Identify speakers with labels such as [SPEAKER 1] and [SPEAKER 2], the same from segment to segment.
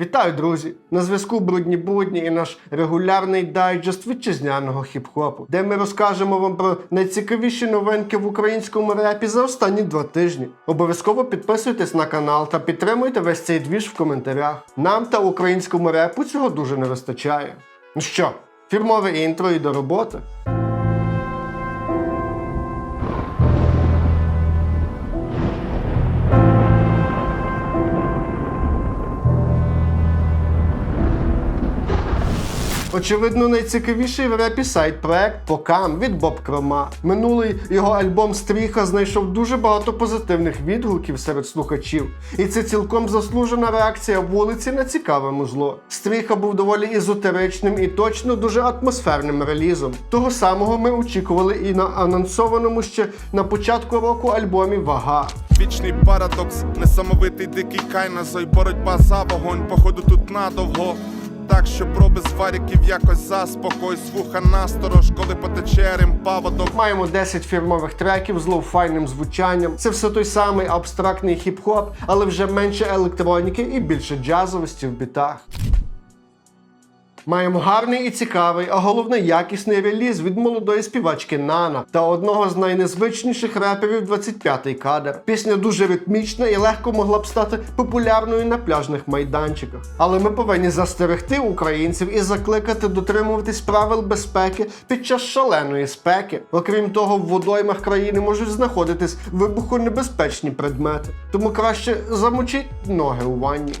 [SPEAKER 1] Вітаю, друзі! На зв'язку брудні будні і наш регулярний дайджест вітчизняного хіп-хопу, де ми розкажемо вам про найцікавіші новинки в українському репі за останні два тижні. Обов'язково підписуйтесь на канал та підтримуйте весь цей двіж в коментарях. Нам та українському репу цього дуже не вистачає. Ну що, фірмове інтро і до роботи. Очевидно, найцікавіший в репі сайт проект Покам від Боб Крома. Минулий його альбом Стріха знайшов дуже багато позитивних відгуків серед слухачів, і це цілком заслужена реакція вулиці на цікаве музло. Стріха був доволі езотеричним і точно дуже атмосферним релізом. Того самого ми очікували і на анонсованому ще на початку року альбомі Вага.
[SPEAKER 2] Вічний парадокс, несамовитий дикий кайназой, боротьба за вогонь, походу тут надовго. Так, що проби з варіків якось заспокой, слуха насторож, коли потече рим паводок.
[SPEAKER 1] Маємо 10 фірмових треків з лоу-файним звучанням. Це все той самий абстрактний хіп-хоп, але вже менше електроніки і більше джазовості в бітах. Маємо гарний і цікавий, а головне якісний реліз від молодої співачки Нана та одного з найнезвичніших реперів 25-й кадр. Пісня дуже ритмічна і легко могла б стати популярною на пляжних майданчиках. Але ми повинні застерегти українців і закликати дотримуватись правил безпеки під час шаленої спеки. Окрім того, в водоймах країни можуть знаходитись вибухонебезпечні предмети. Тому краще замочіть ноги у ванні.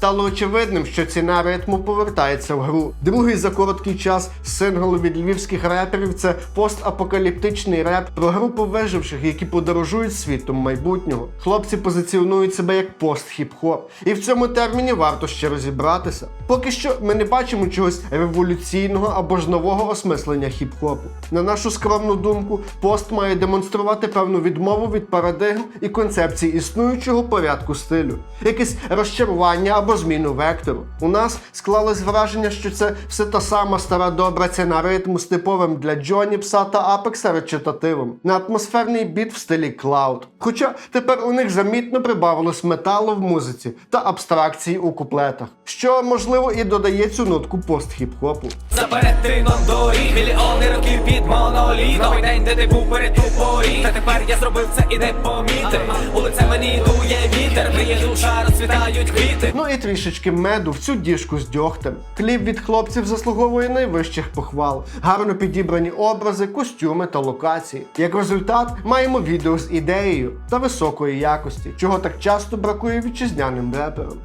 [SPEAKER 1] Стало очевидним, що ціна ритму повертається в гру. Другий за короткий час сингл від львівських реперів це постапокаліптичний реп про групу виживших, які подорожують світом майбутнього. Хлопці позиціонують себе як пост-хіп-хоп. І в цьому терміні варто ще розібратися. Поки що ми не бачимо чогось революційного або ж нового осмислення хіп-хопу. На нашу скромну думку, пост має демонструвати певну відмову від парадигм і концепцій існуючого порядку стилю, якесь розчарування або зміну вектору. У нас склалось враження, що це все та сама стара добра ціна ритму з типовим для Джоні Пса та Апекса речитативом на атмосферний біт в стилі клауд. Хоча тепер у них замітно прибавилось металу в музиці та абстракції у куплетах, що можливо і додає цю нотку пост-хіп-хопу.
[SPEAKER 3] За перетином доріг мільйони років під монолітом Новий день, де ти був перед поріг Та тепер я зробив це і не помітив У лице мені дує вітер, гріє душа, розцвітають квіти
[SPEAKER 1] Ну і трішечки меду в цю діжку з дьогтем. Кліп від хлопців заслуговує найвищих похвал, гарно підібрані образи, костюми та локації. Як результат, маємо відео з ідеєю та високої якості, чого так часто бракує вітчизняним реперам.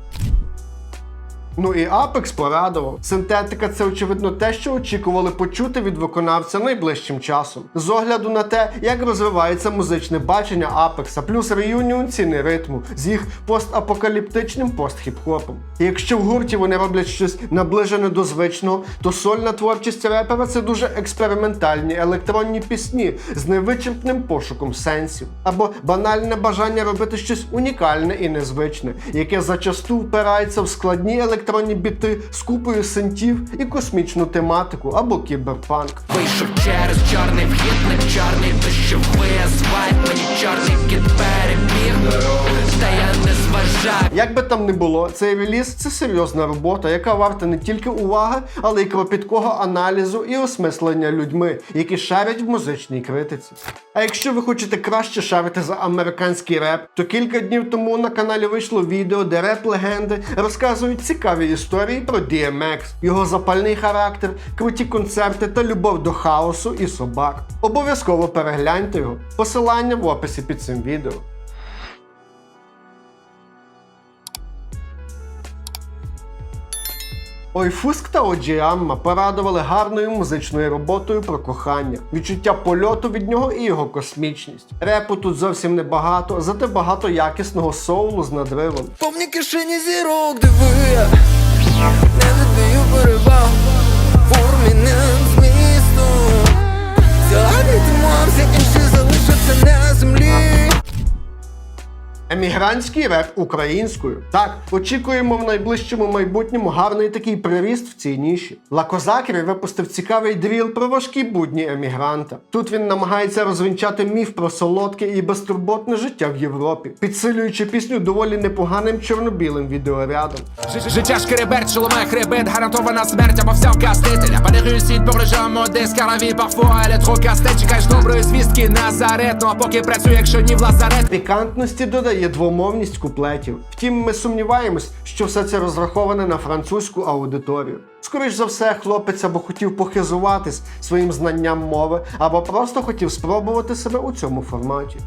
[SPEAKER 1] Ну і Apex порадував. Синтетика це очевидно те, що очікували почути від виконавця найближчим часом. З огляду на те, як розвивається музичне бачення Apex, плюс реюніон ціни ритму з їх постапокаліптичним пост-хіп-хопом. Якщо в гурті вони роблять щось наближене до звичного, то сольна творчість репера це дуже експериментальні електронні пісні з невичерпним пошуком сенсів, або банальне бажання робити щось унікальне і незвичне, яке зачасту впирається в складні електронні біти з купою синтів і космічну тематику або кіберпанк.
[SPEAKER 3] Вийшов через чорний вхід, не чорний дощовий асфальт Мені чорний кіт перебіг, та я не зважаю
[SPEAKER 1] Як би там не було, цей реліз це серйозна робота, яка варта не тільки уваги, але й кропіткого аналізу і осмислення людьми, які шарять в музичній критиці. А якщо ви хочете краще шарити за американський реп, то кілька днів тому на каналі вийшло відео, де реп-легенди розказують цікаві історії про DMX, його запальний характер, круті концерти та любов до хаосу і собак. Обов'язково перегляньте його. Посилання в описі під цим відео. Ой, Фуск та Оджіамма порадували гарною музичною роботою про кохання, відчуття польоту від нього і його космічність. Репу тут зовсім небагато, зате багато якісного соулу з надривом.
[SPEAKER 4] Повні кишені зірок диви. Не додаю переваг Формінним змісту. Сьогодні тимам, всі інші залишаться на землі
[SPEAKER 1] Емігрантський реп українською. Так, очікуємо в найближчому майбутньому гарний такий приріст в цій ніші. Лакозакрі випустив цікавий дріл про важкі будні емігранта. Тут він намагається розвінчати міф про солодке і безтурботне життя в Європі, підсилюючи пісню доволі непоганим чорно-білим відеорядом.
[SPEAKER 5] Життя шкереберть, що ламає хребет, гарантована смерть або вся вкастителя. La vie parfois elle est trop casse-tête. Чекаєш доброї звістки Назарет, ну а поки працює, якщо ні в лазарет.
[SPEAKER 1] Пікантності додає двомовність куплетів. Втім, ми сумніваємось, що все це розраховане на французьку аудиторію. Скоріш за все, хлопець або хотів похизуватись своїм знанням мови, або просто хотів спробувати себе у цьому форматі.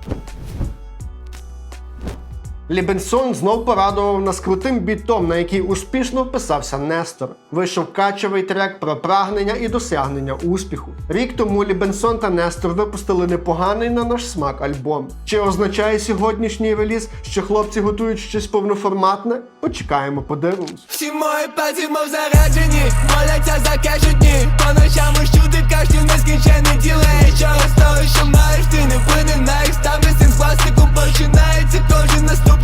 [SPEAKER 1] Лібенсон знов порадував нас крутим бітом, на який успішно вписався Нестор. Вийшов качевий трек про прагнення і досягнення успіху. Рік тому Лібенсон та Нестор випустили непоганий на наш смак альбом. Чи означає сьогоднішній реліз, що хлопці готують щось повноформатне? Почекаємо, подивимось.
[SPEAKER 4] Всі мої пальці, мов заряджені, моляться за кеші По ночам чути кашню нескінчений ділей Чого з того, що маєш, ти не винен на їх ставлю син з пластику Починається кожен день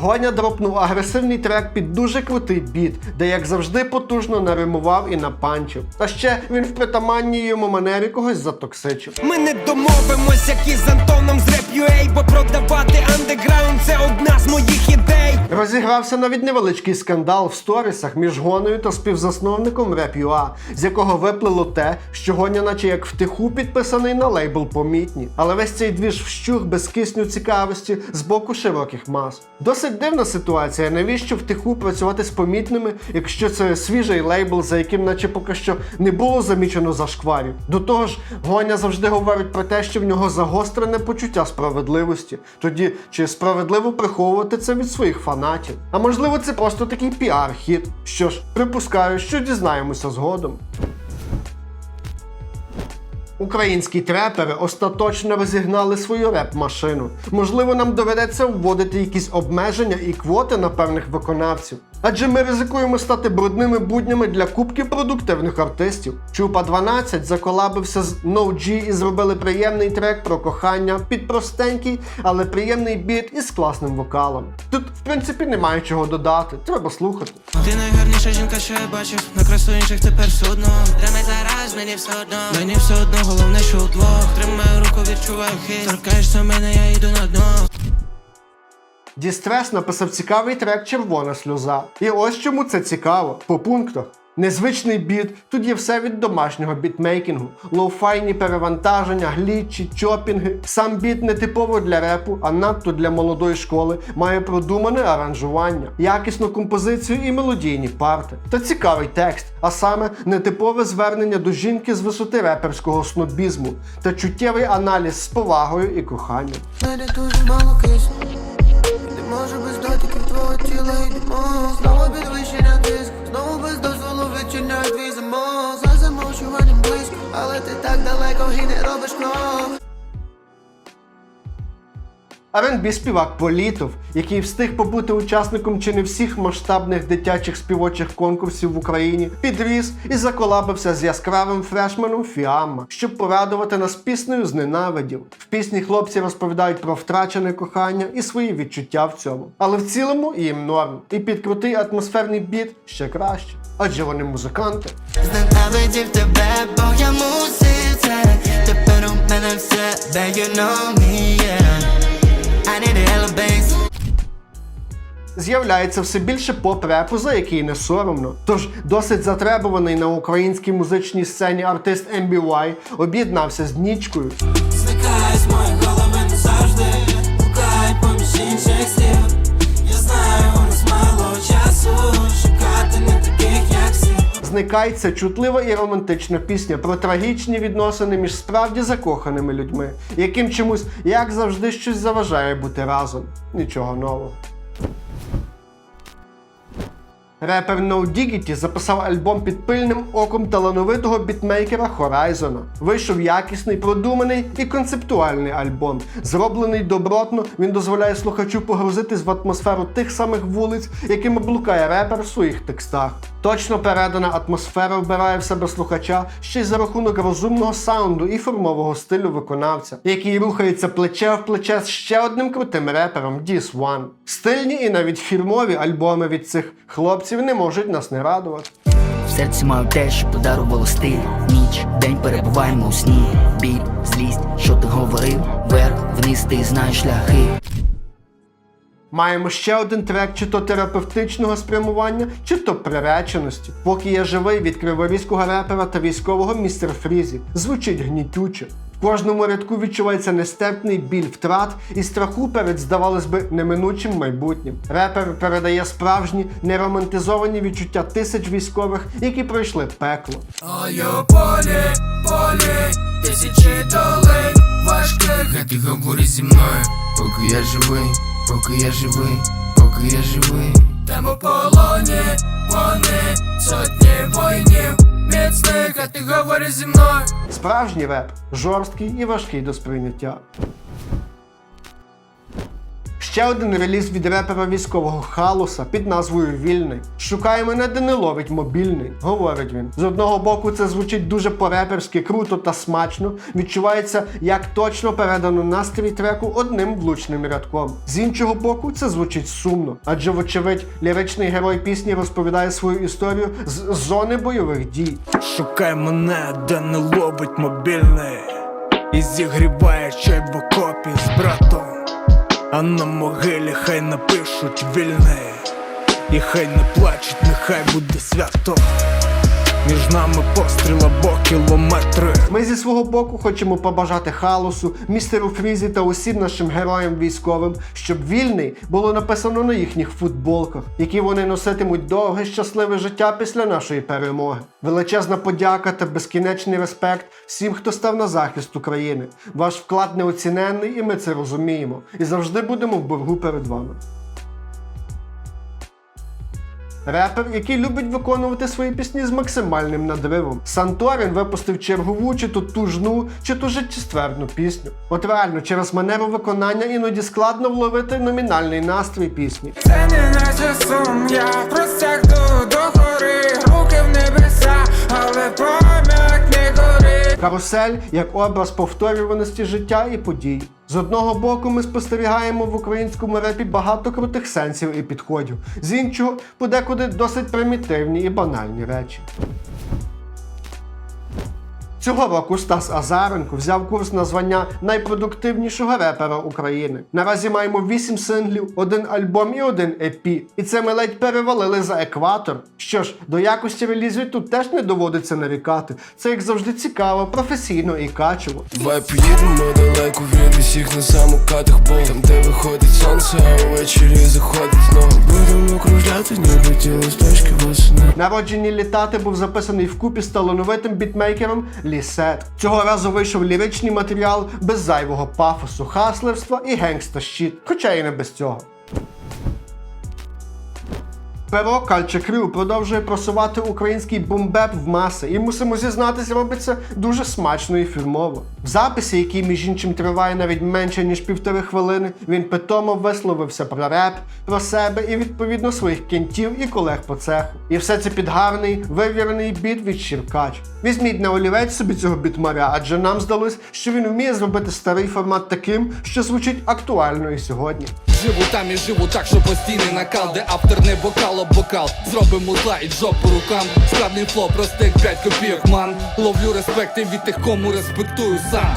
[SPEAKER 1] Гоня дропнув агресивний трек під дуже крутий біт, де, як завжди, потужно наримував і напанчив. Та ще він в притаманній йому манері когось затоксичив.
[SPEAKER 6] Ми не домовимось, як із Антоном з Rap.ua Бо продавати андеграунд це одна з моїх ідей.
[SPEAKER 1] Розігрався навіть невеличкий скандал в сторісах між Гоною та співзасновником Rap.ua, з якого виплило те, що Гоня, наче як втиху, підписаний на лейбл помітні. Але весь цей двіж вщух без кисню цікавості з боку широких мас. Досить дивна ситуація, навіщо втиху працювати з помітними, якщо це свіжий лейбл, за яким наче поки що не було замічено зашкварів. До того ж, Гоня завжди говорить про те, що в нього загострене почуття справедливості. Тоді чи справедливо приховувати це від своїх фанатів? А можливо, це просто такий піар-хіт. Що ж, припускаю, що дізнаємося згодом. Українські трепери остаточно розігнали свою реп-машину. Можливо, нам доведеться вводити якісь обмеження і квоти на певних виконавців. Адже ми ризикуємо стати брудними буднями для кубки продуктивних артистів. Чупа 12 заколабився з No G і зробили приємний трек про кохання під простенький, але приємний біт із класним вокалом. Тут, в принципі, немає чого додати, треба слухати.
[SPEAKER 7] Ти найгарніша жінка, що я бачив На красу інших тепер судно Для мене зараз мені все одно Мені все одно, головне, що удвох Тримаю руку, відчуваю хист Торкаєшся мене, я йду на дно
[SPEAKER 1] Дістрес написав цікавий трек Червона сльоза. І ось чому це цікаво. По пунктах. Незвичний біт, тут є все від домашнього бітмейкінгу, лоуфайні перевантаження, глітчі, чопінги. Сам біт не типово для репу, а надто для молодої школи, має продумане аранжування, якісну композицію і мелодійні парти. Та цікавий текст, а саме нетипове звернення до жінки з висоти реперського снобізму та чуттєвий аналіз з повагою і коханням.
[SPEAKER 4] Дуже мало кисню Не можу без дотиків твого тіла йдемо Знову підвищення тиск Знову без дозволу відчиняю твій замок. За замовчуванням близько Але ти так далеко і не робиш крок
[SPEAKER 1] R&B співак Політов, який встиг побути учасником чи не всіх масштабних дитячих співочих конкурсів в Україні, підріс і заколабився з яскравим фрешменом Фіамма, щоб порадувати нас піснею зненавидів. В пісні хлопці розповідають про втрачене кохання і свої відчуття в цьому. Але в цілому їм норм. І під крутий атмосферний біт ще краще. Адже вони музиканти.
[SPEAKER 4] Зненавидів тебе, бо я мусив це Тепер у мене все, де you know me, yeah
[SPEAKER 1] З'являється все більше поп-репу, за який не соромно. Тож досить затребуваний на українській музичній сцені артист MBY об'єднався з нічкою.
[SPEAKER 7] Зникає з моєї голови назавжди поміж інших слів всі
[SPEAKER 1] Зникай це чутлива і романтична пісня про трагічні відносини між справді закоханими людьми, яким чомусь, як завжди, щось заважає бути разом. Нічого нового. Репер No Diggity записав альбом під пильним оком талановитого бітмейкера Horizon. Вийшов якісний, продуманий і концептуальний альбом. Зроблений добротно, він дозволяє слухачу погрузитись в атмосферу тих самих вулиць, якими блукає репер в своїх текстах. Точно передана атмосфера вбирає в себе слухача ще й за рахунок розумного саунду і формового стилю виконавця, який рухається плече в плече з ще одним крутим репером Dis One. Стильні і навіть фірмові альбоми від цих хлопців не можуть нас не радувати.
[SPEAKER 8] В серці маю те, що подарувало стиль Ніч, день перебуваємо у сні Біль, злість, що ти говорив Вверх, вниз, ти знаєш шляхи
[SPEAKER 1] Маємо ще один трек, чи то терапевтичного спрямування, чи то приреченості. Поки я живий від криворізького репера та військового містер Фрізі. Звучить гнітюче. В кожному рядку відчувається нестерпний біль втрат і страху перед, здавалось би, неминучим майбутнім. Репер передає справжні неромантизовані відчуття тисяч військових, які пройшли пекло.
[SPEAKER 5] Ой, полі, полі, тисячі долей важких А ти говори зі мною, поки я живий, поки я живий, поки я живий Там у полоні вони сотні воїнів міцних, а ти говори зі мною
[SPEAKER 1] Справжній реп жорсткий і важкий до сприйняття. Ще один реліз від репера військового халуса під назвою Вільний. Шукає мене, де не ловить мобільний, говорить він. З одного боку, це звучить дуже по-реперськи, круто та смачно. Відчувається, як точно передано настрій треку одним влучним рядком. З іншого боку, це звучить сумно, адже, вочевидь, ліричний герой пісні розповідає свою історію з зони бойових дій.
[SPEAKER 9] Шукай мене, де не ловить мобільний І зігріває чай в окопі з братом А на могилі хай напишуть вільний І хай не плачуть, нехай буде свято Між нами постріл або кілометри
[SPEAKER 1] Ми зі свого боку хочемо побажати халусу, містеру Фрізі та усім нашим героям військовим, щоб вільний було написано на їхніх футболках, які вони носитимуть довге щасливе життя після нашої перемоги. Величезна подяка та безкінечний респект всім, хто став на захист України. Ваш вклад неоціненний, і ми це розуміємо. І завжди будемо в боргу перед вами. Репер, який любить виконувати свої пісні з максимальним надривом. Санторін випустив чергову, чи то тужну, чи то життєстверну пісню. От реально, через манеру виконання іноді складно вловити номінальний настрій пісні.
[SPEAKER 5] Це не наче сум, я простягну до гори Руки в небеса, але пам'ять не
[SPEAKER 1] Карусель як образ повторюваності життя і подій. З одного боку, ми спостерігаємо в українському репі багато крутих сенсів і підходів, з іншого подекуди досить примітивні і банальні речі. Цього року Стас Азаренко взяв курс на звання найпродуктивнішого репера України. Наразі маємо 8 синглів, один альбом і один EP. І це ми ледь перевалили за екватор. Що ж, до якості релізів тут теж не доводиться нарікати. Це як завжди цікаво, професійно і качево.
[SPEAKER 10] Давай поїдемо далеко від усіх на самокатах бол Там де виходить сонце, а ввечері заходить знову Будемо кружляти, ніби ті листочки восени
[SPEAKER 1] Народжені літати був записаний вкупі з талановитим бітмейкером Лісет. Цього разу вийшов ліричний матеріал без зайвого пафосу, хаслерства і генгста щит, хоча і не без цього. Перо Кальче Крю продовжує просувати український бумбеп в маси, і мусимо зізнатися, робиться дуже смачно і фірмово. В записі, який між іншим триває навіть менше ніж півтори хвилини, він питомо висловився про реп, про себе і відповідно своїх кентів і колег по цеху. І все це під гарний, вивірений біт від Щіркач. Візьміть на олівець собі цього бітмаря, адже нам здалось, що він вміє зробити старий формат таким, що звучить актуально і сьогодні.
[SPEAKER 11] Живу там і живу так, що постійний накал, де автор не бокал, а бокал. Зробимо зла і джоб по рукам. Складний фло, простих 5 копійок, ман. Ловлю респекти від тих, кому респектую сам.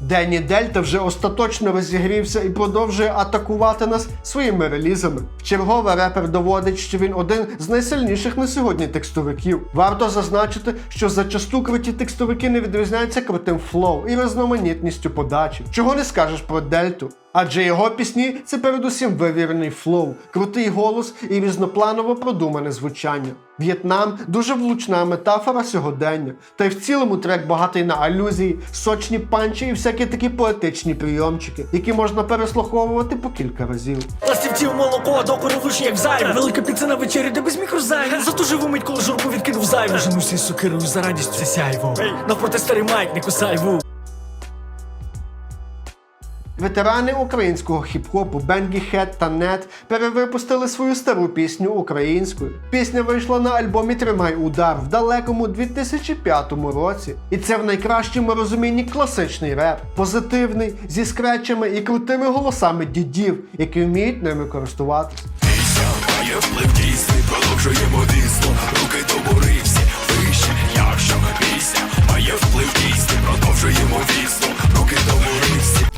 [SPEAKER 1] Денні Дельта вже остаточно розігрівся і продовжує атакувати нас своїми релізами. Вчергове репер доводить, що він один з найсильніших на сьогодні текстовиків. Варто зазначити, що зачасту круті текстовики не відрізняються крутим флоу і різноманітністю подачі. Чого не скажеш про Дельту? Адже його пісні це передусім вивірений флоу, крутий голос і різнопланово продумане звучання. В'єтнам дуже влучна метафора сьогодення. Та й в цілому трек багатий на алюзії, сочні панчі і всякі такі поетичні прийомчики, які можна переслуховувати по кілька разів.
[SPEAKER 9] Ластівців молоко, до вище як зайве. Велика піца на вечері, де без мікрозаймів Затужив умить, коли журку відкинув зайву. Женуся із сокирою за радістю це сяйво Навпроти старий майк, не кусай ву
[SPEAKER 1] Ветерани українського хіп-хопу Бенгі Хет та Нет перевипустили свою стару пісню українською. Пісня вийшла на альбомі Тримай удар в далекому 2005 році. І це в найкращому розумінні класичний реп, позитивний, зі скретчами і крутими голосами дідів, які вміють ними користуватися.
[SPEAKER 5] Продовжуємо дійсно Руки до гори всі вище, якщо пісня Має вплив дійсний, продовжуємо дійсно Руки до гори всі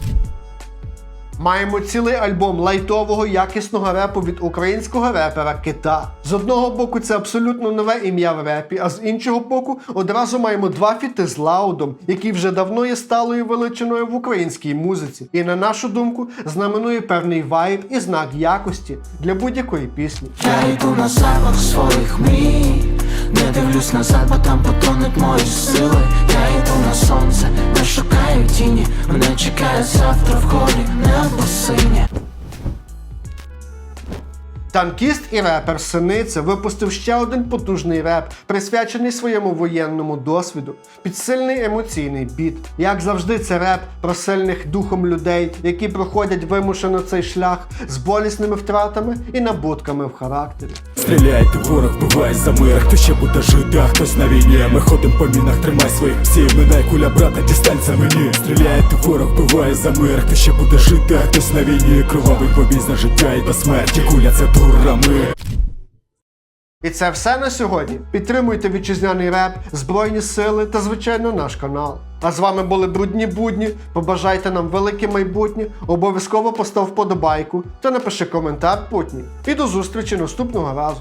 [SPEAKER 1] Маємо цілий альбом лайтового якісного репу від українського репера Кита. З одного боку, це абсолютно нове ім'я в репі, а з іншого боку, одразу маємо два фіти з Лаудом, які вже давно є сталою величиною в українській музиці. І на нашу думку, знаменує певний вайб і знак якості для будь-якої пісні.
[SPEAKER 7] Я йду на запах своїх мрій Не дивлюсь назад, бо там потонуть мої сили. Я йду на сонце, не шукаю тіні. Мене чекає завтра в холі, небо синє
[SPEAKER 1] Танкіст і репер Синиця випустив ще один потужний реп, присвячений своєму воєнному досвіду, під сильний емоційний біт. Як завжди, це реп про сильних духом людей, які проходять вимушено цей шлях з болісними втратами і набутками в характері.
[SPEAKER 9] Стріляйте, ворог буває за мир. Хто ще буде жити, а хтось на війні? Ми ходим по мінах, тримай своїх псів Минай куля брата, дістанься мені. Стріляйте, ворог буває за мир. Хто ще буде жити, а хтось на війні? Кривавий побій за життя і до смерті. Куля це дурами
[SPEAKER 1] І це все на сьогодні. Підтримуйте вітчизняний реп, Збройні сили та, звичайно, наш канал. А з вами були брудні будні. Побажайте нам велике майбутнє. Обов'язково постав вподобайку та напиши коментар путній. І до зустрічі наступного разу.